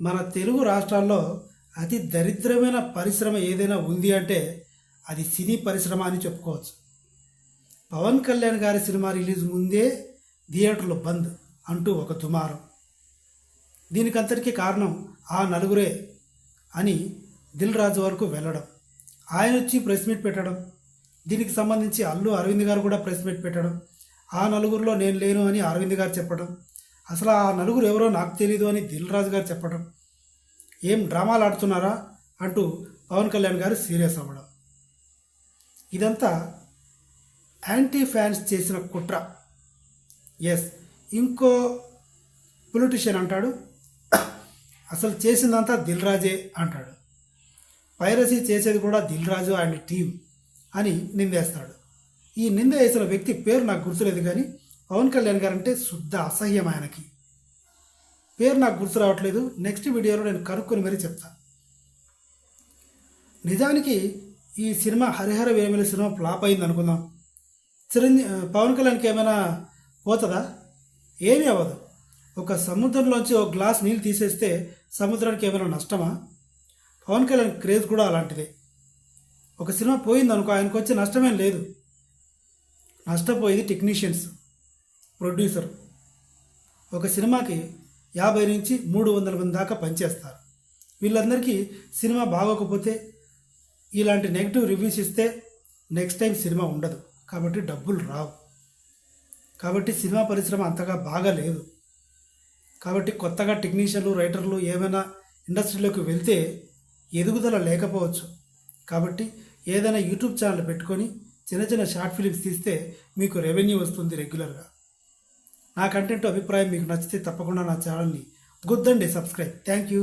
మన తెలుగు రాష్ట్రాల్లో అతి దరిద్రమైన పరిశ్రమ ఏదైనా ఉంది అంటే అది సినీ పరిశ్రమ అని చెప్పుకోవచ్చు. పవన్ కళ్యాణ్ గారి సినిమా రిలీజ్ ముందే థియేటర్లు బంద్ అంటూ ఒక దుమారం. దీనికంతటికీ కారణం ఆ నలుగురే అని దిల్ రాజు వరకు వెళ్ళడం ఆయన వచ్చి ప్రెస్ మీట్ పెట్టడం. దీనికి సంబంధించి అల్లు అరవింద్ గారు కూడా ప్రెస్ మీట్ పెట్టడం. ఆ నలుగురిలో నేను లేను అని అరవింద్ గారు చెప్పడం. అసలు ఆ నలుగురు ఎవరో నాకు తెలీదు అని దిల్ రాజు గారు చెప్పడం. ఏం డ్రామాలు ఆడుతున్నారా? అంటూ పవన్ కళ్యాణ్ గారు సీరియస్ అవ్వడం. ఇదంతా యాంటీ ఫ్యాన్స్ చేసిన కుట్ర. ఎస్ ఇంకో పొలిటిషియన్ అంటాడు. అసలు చేసిందంతా దిల్ రాజే అంటాడు. పైరసీ చేసేది కూడా దిల్ రాజు అండ్ టీం అని నిందేస్తాడు. ఈ నింద వేసిన వ్యక్తి పేరు నాకు గుర్తులేదు కానీ పవన్ కళ్యాణ్ గారు అంటే శుద్ధ అసహ్యం ఆయనకి. పేరు నాకు గుర్తు రావట్లేదు. నెక్స్ట్ వీడియోలో నేను కనుక్కొని మరీ చెప్తాను నిజానికి ఈ సినిమా హరిహర వేమిల సినిమా ఫ్లాప్ అయింది అనుకుందాం. చిరంజీ పవన్ కళ్యాణ్కి ఏమైనా పోతుందా? ఏమీ అవ్వదు. ఒక సముద్రంలోంచి ఒక గ్లాస్ నీళ్ళు తీసేస్తే సముద్రానికి ఏమైనా నష్టమా? పవన్ కళ్యాణ్ క్రేజ్ కూడా అలాంటిదే. ఒక సినిమా పోయింది అనుకో ఆయనకు వచ్చే నష్టమేం లేదు. నష్టపోయేది టెక్నీషియన్స్ ప్రొడ్యూసర్. ఒక సినిమాకి యాభై నుంచి మూడు వందల మంది దాకా పనిచేస్తారు. వీళ్ళందరికీ సినిమా బాగోకపోతే ఇలాంటి నెగిటివ్ రివ్యూస్ ఇస్తే నెక్స్ట్ టైం సినిమా ఉండదు. కాబట్టి డబ్బులు రావు. కాబట్టి సినిమా పరిశ్రమ అంతగా బాగా లేదు. కాబట్టి కొత్తగా టెక్నీషియన్లు రైటర్లు ఏమైనా ఇండస్ట్రీలోకి వెళ్తే ఎదుగుదల లేకపోవచ్చు. కాబట్టి ఏదైనా యూట్యూబ్ ఛానల్ పెట్టుకొని చిన్న చిన్న షార్ట్ ఫిలిమ్స్ తీస్తే మీకు రెవెన్యూ వస్తుంది రెగ్యులర్గా. నా కంటెంట్ అభిప్రాయం మీకు నచ్చితే తప్పకుండా నా ఛానల్ని గుద్దండి సబ్స్క్రైబ్ థ్యాంక్ యూ